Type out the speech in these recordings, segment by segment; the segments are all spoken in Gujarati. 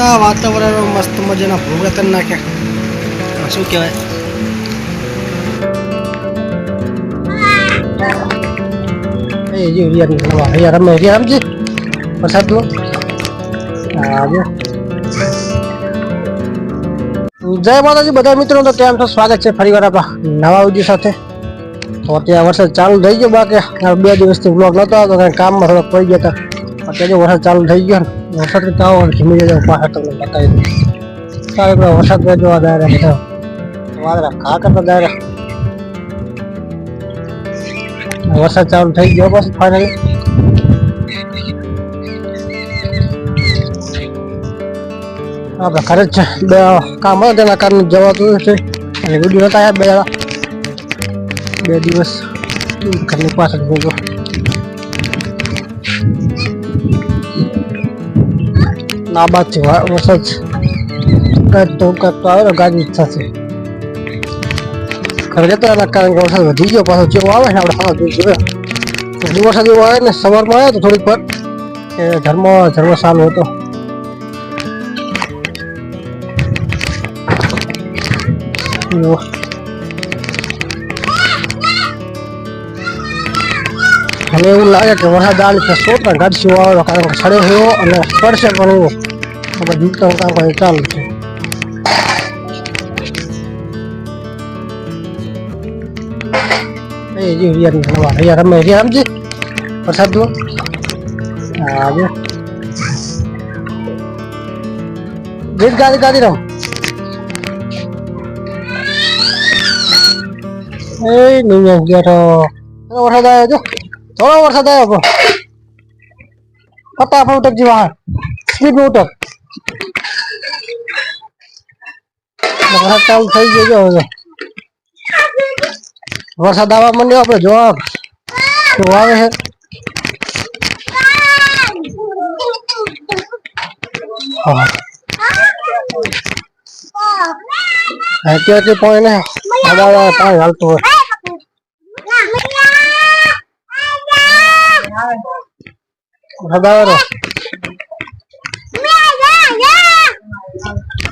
વરસાદના વાતાવરણમાં મસ્ત મજાના ભૂંગળા કરી નાખ્યા શું કહેવાય એ જે રિયા રિયા રમે રિયા રમજે વરસાદમાં હા જો જય માતાજી બધા મિત્રો તો કેમ છો સ્વાગત છે ફરી વાર આપણા નવા વિડીયો સાથે તો અત્યારે વરસાદ ચાલુ થઈ ગયો બાકી આ બે દિવસથી બ્લોગ નતો આવતો કારણ કે કામમાં થોડોક પડી ગયા હતા અત્યારે જો વરસાદ ચાલુ થઈ ગયો ને વરસાદ તો આવો ધીમે ધીમે પાછા તમને બતાવી દઉં સારું પેલા વરસાદ તો જોવા દાયરા બધા વાદળા ખા કરતા દાયરા વરસાદ ચાલુ થઈ ગયો બસ ફાઇનલી આપણે ઘરે જ છે બે કામ હતા તેના કારણે જવાતું છે અને વિડીયો નતા આવ્યા બે દાડા બે દિવસ ઘરની પાછળ હું તો ના બાદ છે. વરસાદ કાઢતો કાઢતો આવે ને ગાજવી થશે ઘરે જતા એના કારણે કે વરસાદ વધી ગયો. પાછો જેવો આવે ને આપણે એવો આવે ને સવારમાં આવ્યો થોડીક વાર. એ ધર્મ ધર્મ સારું હતો હવે એવું લાગે કે વરસાદ આવે તો સો ટકા આવે, કારણ કે સડે એવો અને પડશે પણ આપણે જીવતા કામ ચાલુ છે. એ જે રિયા રમવા રિયા રમે રિયા રમજે? વરસાદમાં હા જો ગીત ગાતી ગાતી રમ. એ નહીં ગયા તો. વરસાદ આવ્યો જો. થોડો વરસાદ આવ્યો ફટાફટ બહાર સ્પીડ ઉતર. વરસાદ ચાલુ થઈ ગયો જો હવે વરસાદ આવવા માંડ્યો આપણે જવાબ શું આવે છે હા અત્યારે પાણી ને હવા પાણી હાલતું હોય હગાવાનો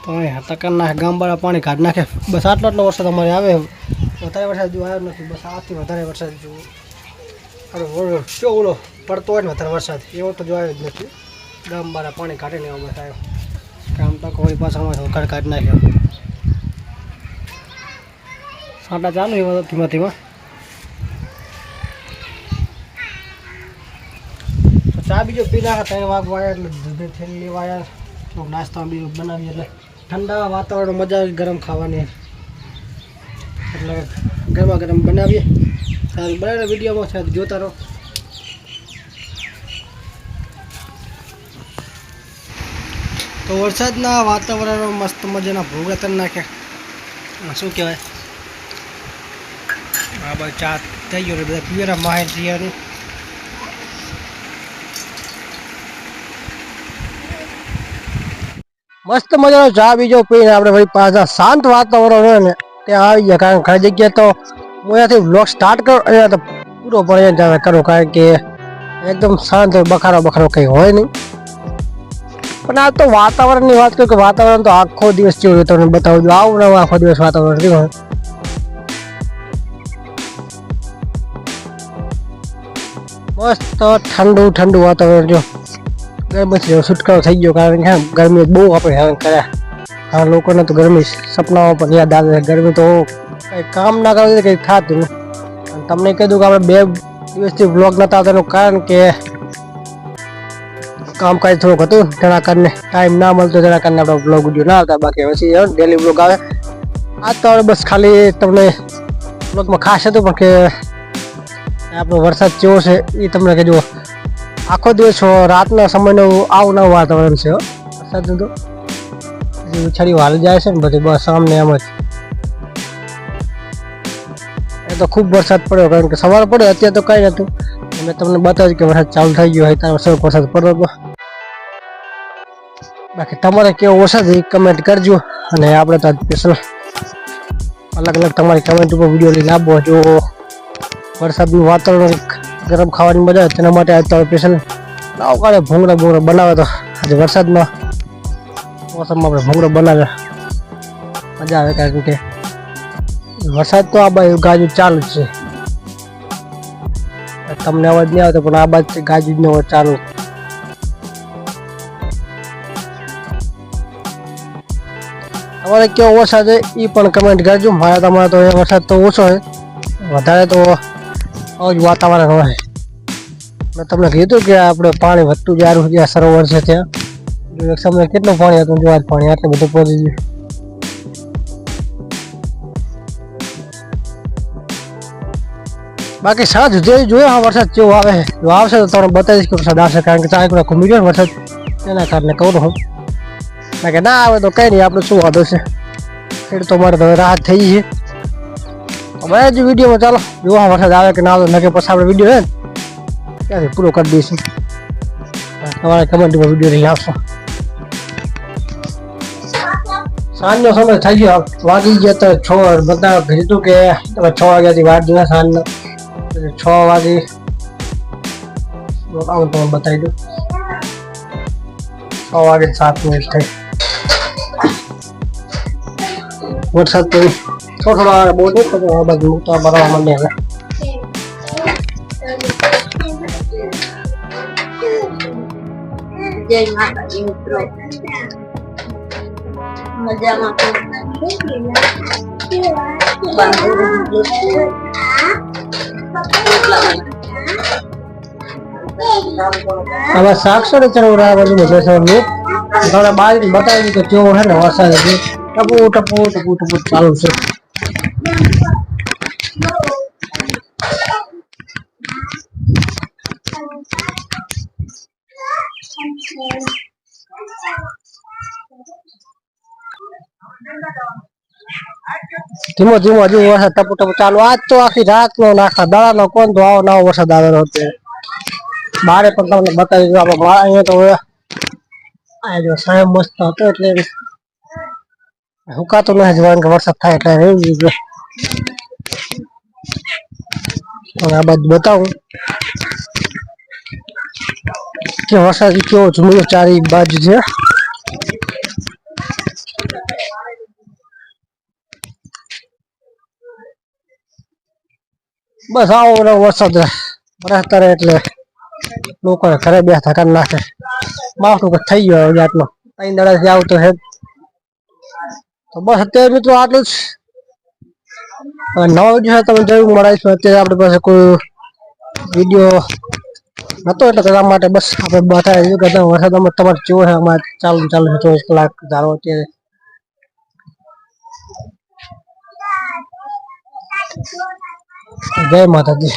પાણી હાલતા કરી નાખે ગામવાળા પાણી કાઢી નાખે બસ આટલો આટલો વરસાદ અમારે આવે વધારે વરસાદ જો આવ્યો નથી બસ આથી વધારે વરસાદ જો અરે ઓલો કેવો ઓલો પડતો હોય ને વધારે વરસાદ એવો તો જો આવ્યો જ નથી ગામવાળા પાણી કાઢીને એવો બસ આવ્યો કામ તો કોઈ પાછળમાં ઘર કાઢી નાખ્યો સાંટા ચાલુ એવા તો ધીમા ધીમા તો ચા બીજો પી નાખા ત્રણ વાગવા આવ્યા એટલે દૂધે થેલી લેવા આવ્યા થોડુંક નાસ્તા બીજું બનાવીએ એટલે ઠંડા વાતાવરણ મજા આવી ગરમ ખાવાની. એટલે ગરમા ગરમ બનાવીએ. સારું બનાવીને વિડીયોમાં છે જોતા રહો. તો વરસાદના વાતાવરણમાં મસ્ત મજાના ભોગ કરી નાખ્યા. શું કહેવાય? હા ભાઈ ચા થઈ ગયો બધા પીવેરા માહિર મસ્ત મજાનો ચા બીજો પીને આપણે ભાઈ પાછા શાંત વાતાવરણ હોય ને ત્યાં આવી ગયા કારણ કે ઘણી જગ્યાએ તો હું અહીંયાથી બ્લોગ સ્ટાર્ટ કરું અહીંયા તો પૂરો પણ અહીંયા જ કરું કારણ કે એકદમ શાંત હોય બખારો બખારો કંઈ હોય નહીં પણ આ તો વાતાવરણની વાત કરું કે વાતાવરણ તો આખો દિવસ જેવું હોય તમને બતાવું છું આવું ને આખો દિવસ વાતાવરણ કેવું હોય મસ્ત ઠંડુ ઠંડુ વાતાવરણ જો ગરમીથી છુટકારો થઈ ગયો કારણ કે ગરમી બહુ આપણે હેરાન કર્યા. આ લોકોને તો ગરમી સપનાઓ પણ યાદ આવે ગરમી તો કંઈ કામ ના કરે કંઈ ખાતું અને તમને કીધું કે આપણે બે દિવસથી બ્લોગ નતા આવતા એનું કારણ કે કામકાજ થોડુંક હતું, તેના કારણે ટાઈમ ના મળતો, તેના કારણે આપણે બ્લોગ વીડિયો ના આવતા. બાકી પછી ડેલી બ્લોગ આવે. આ તો બસ ખાલી તમને બ્લોગમાં ખાસ હતું, પણ કે આપણો વરસાદ કેવો છે એ તમને કહેજો આખો દિવસ રાતના સમયનો આવું નવું વાતાવરણ છે વરસાદ તો ઉછાળી હાલી જાય છે ને બધી, બસ સામને એમ જ. એ તો ખૂબ વરસાદ પડ્યો, કારણ કે સવાર પડ્યો અત્યારે તો કંઈ નહોતું. મેં તમને બતાવ્યું કે વરસાદ ચાલુ થઈ ગયો હોય ત્યારે સર વરસાદ પડ્યો બાકી તમારે કેવો વરસાદ એ કમેન્ટ કરજો, અને આપણે તો સ્પેશલ અલગ અલગ તમારી કમેન્ટ ઉપર વીડિયો લઈને આપો જો વરસાદનું વાતાવરણ ગરમ ખાવાની મજા આવે, તેના માટે અત્યારે સ્પેશિયલ લાવો કાઢે, ભૂંગળા ભૂંગળા બનાવે તો. આજે વરસાદમાં મોસમમાં આપણે ભૂંગળા બનાવે. મજા આવે કારણ કે વરસાદ તો આ બાજુ ગાજુ ચાલુ છે. તમને અવાજ નહીં આવતો, પણ આ બાજુ ગાજુ જ અવાજ ચાલુ. તમારે કેવો વરસાદ છે એ પણ કમેન્ટ કરજો. મારે તમારે તો વરસાદ તો ઓછો છે. વધારે તો આવું જ વાતાવરણ હોય. મેં તમને કીધું કે આપણે પાણી વધતું સુધી આ સરોવર છે ત્યાં. એક સમયે કેટલું પાણી હતું જો આજ પાણી, આટલું બધું પહોંચી ગયું. બાકી સાંજ સુધી જોયો હા વરસાદ કેવો આવે જો આવશે તો તમને બતાવીશ કે વરસાદ આવશે, કારણ કે ચાર એકલા ઘૂમી ગયો વરસાદ. એના કારણે કહું હું બાકી ના આવે તો કઈ નહીં, આપણે શું વાંધો છે? મારે તો હવે રાહત થઈ છે. હવે જ વિડીયોમાં ચાલો જોવા વરસાદ આવે કે ના આવે નકે પછી આપણે વિડીયો હે ને ત્યાંથી પૂરો કરી દઈશું તમારે કમેન્ટમાં વિડીયો લઈ આવશો સાંજનો સમય થઈ ગયો વાગી ગયા તો છ બધા કીધું કે તમે છ વાગ્યાથી વાત જોઈએ સાંજનો એટલે છ વાગે આવું તમને બતાવી દઉં છ વાગે સાત મિનિટ થઈ વરસાદ તો થોડો થોડો બહુ નહીં પણ આ બાજુ મૂકતા ભરવા માંડે હવે જય માતાજી મિત્રો. મજામાં હવે સાક્ષર આ બાજુ બધે છે તમને બહાર બતાવી કે કેવો છે ને વરસાદ ટપુ ટપુ ટપુ ટપુ ચાલુ છે. ધીમો ધીમો હજુ વરસાદ ટપુ ટપુ ચાલુ આજ તો આખી રાત નો ને આખા દાડા નો કોણ તો આવો નવો વરસાદ આવેલો હતો બારે પણ તમને બતાવી દીધું આપણે બહાર અહીંયા તો હવે આ જો સાહેબ મસ્ત હતો એટલે હુકાતો નથી જવાનું કે વરસાદ થાય એટલે રહી ગયું હવે આ બાજુ બતાવું કે વરસાદ કેવો જુમલો ચારી બાજુ છે બસ આવો ને વરસાદ વરસતા રહે એટલે લોકોને ઘરે બેઠા કરી નાખે માવઠું કે થઈ ગયો હવે આટલો ત્રણ દાડાથી આવતો હે તો બસ અત્યારે મિત્રો આટલું જ હવે નવો વીડિયો તમે જરૂર મળાવીશું. અત્યારે આપણી પાસે કોઈ વીડિયો નતો, એટલે તેના માટે બસ આપણે બતાવી દીધું કે વરસાદ અમે તમારે કેવો છે. અમારે ચાલુ ચાલુ છે. ચોવીસ કલાક ધારો અત્યારે. જય માતાજી.